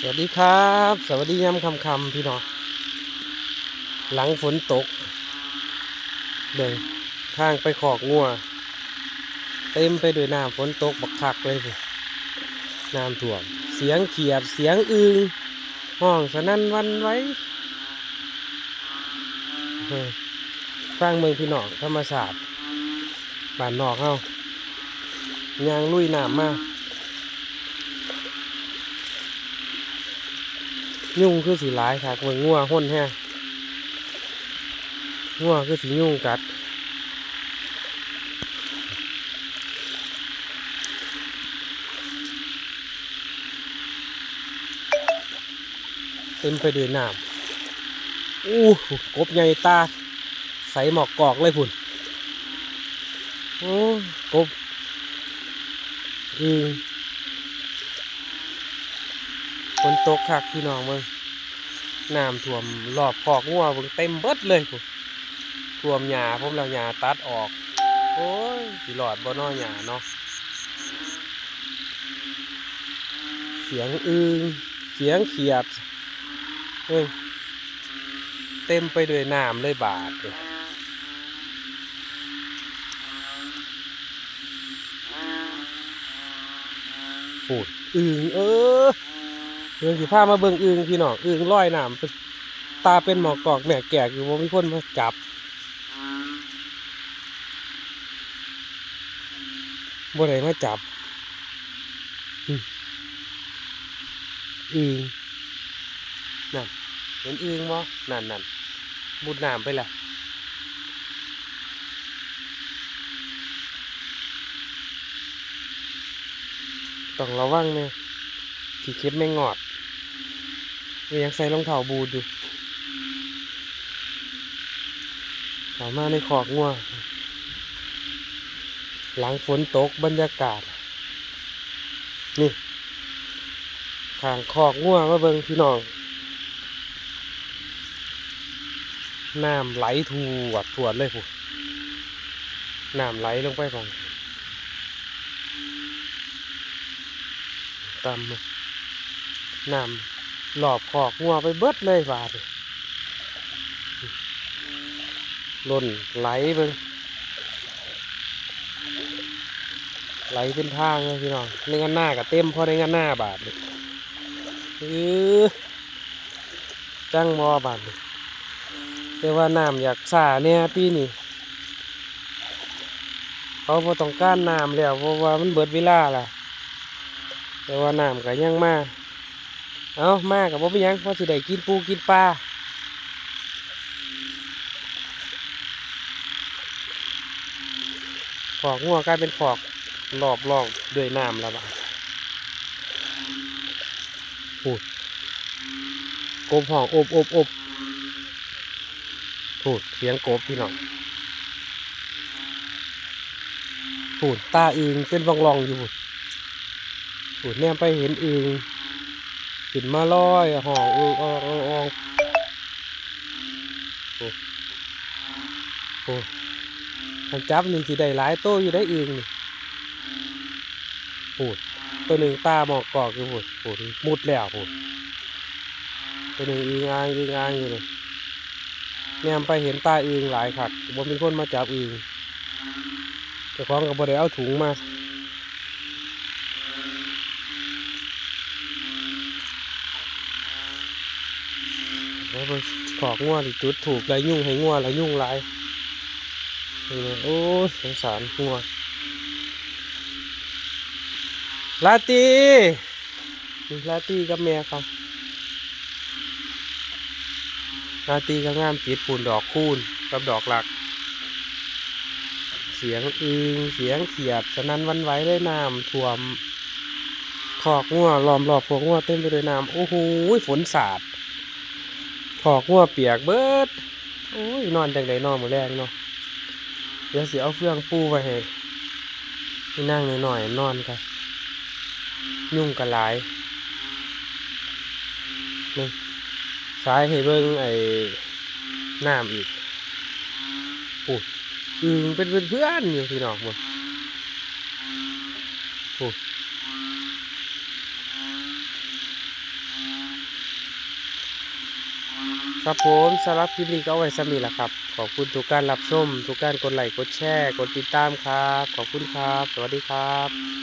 สวัสดีครับ สวัสดียามคำคำพี่น้องหลังฝนตกเดินทางไปขอกงัวเต็มไปด้วยน้ำฝนตกบักคักเลยพี่น้ำท่วม เสียงเขียดเสียงอึงห้องสนั่นวันไว้ฟังเมืองพี่น้องธรรมศาสตร์บ้านนอกเฮายางลุยน้ำมา ยุ่งคือสีร้ายครับเมืองงัวห้นแฮะงัวคือสียุ่งกัดเต็มไปด้วยน้ำอู้กบใหญ่ตา ใสหมอกกอกเลยพุ่น โอ้ กบอือ ฝนตกคักพี่น้องเมืองน้ำท่วมรอบคอกงัวเบิ่งเต็มเบิดเลยพุ่นท่วมหญ้าผมแล้วหญ้าตัดออก โอ้ยสิหลอดบ่นอหญ้าเนาะเสียงอึงเสียงเขียดเฮ้ยเต็มไปด้วยน้ำเลยบาดเลยพูดอึงเออ เรื่องที่พามาเบิ่งอึงพี่น้องอึงลอยน้ำตาเป็นหมอกกอกแหม่แกกอยู่ว่ามีคนมาจับบ่ได้มาจับอืมอึงนั่นเห็นอึงบ่นั่นนั่นมุดน้ำไปละต้องระวังเนี่ยที่เข็บไม่งอด ยังใส่รองเท้าบูทอยู่เข้ามาในขอกงัว หลังฝนตกบรรยากาศ นี่ทางขอกงัวมาเบิ่งพี่น้อง น้ำไหลทวดทวดเลยผู้น้ำไหลลงไปฝั่งตามน้ำ หลอบขอกงัวไปเบิดเลยบาดล่นไหลเบิ่งไหลเป็นทางเลยพี่น้องในงานหน้ากับเต็มเพราะในงานหน้าบาดเออจังมอบาดนี่แต่ว่าน้ำอยากสาเนี่ยปีนี้เขาพอต้องการน้ำแล้วเพราะว่ามันเบิดเวลาล่ะแต่ว่าน้ำก็ยังมา เอามากับว่าเป็นหยังเพราะสิได้กินปูกินปลาขอกงัวกลายเป็นขอกรอบรอบด้วยน้ำแล้วบ้าพูดกบห้องอบอบอบพูดเสียงกบพี่น้องพูดตาอึงเป็นวองลองอยู่พูดพูดแนมไปเห็นอึง ขึ้นมาลอยห่องอึงอออองอองโอ้โหทางจับนี่สิได้หลายโตอยู่ได้อึงนี่พูดตัวหนึ่งตาหมอกกอกอยู่พูดพูดมุดแล้วพูดตัวหนึ่งอึงอ่างอึงอ่างอยู่เลยแนมไปเห็นตาอึงหลายขัดบ่มีคนมาจับอึงแต่ของกับบ่ได้เอาถุงมา แล้วขอกงัวที่จุดถูกไรยุ่งให้งัวไรยุ่งหลายนี่นะโอ้สงสารงัวลาตีลาตีกับแม่ครับราตีก็งามติดปูนดอกคูณกับดอกหลัก เสียงอึงเสียงเขียดสนั้นวันไหวเลยน้ำท่วมขอกงัวล้อมรอบขอกงัวเต็มไปด้วยน้ำโอ้โหฝนสาด อกงัวเปียกเบิดโอ้ยนอนจังไดนอนมือแรงเนาะเดี๋ยวเสียเอาเฟืองปูไปให้ที่นั่งหน่อยๆนอนกันยุ่งกันหลายนี่ซ้ายให้เบิ่งไอ้น้ำอีกโอ้ยอึงเป็นเพื่อนๆอยู่พี่น้องหมดโอ้ย ครับผมสำหรับคลิปนี้ก็เอาไว้สำนี้แหละครับ ขอบคุณทุกการรับชมทุกการกดไลค์กดแชร์ กดติดตามครับ ขอบคุณครับ สวัสดีครับ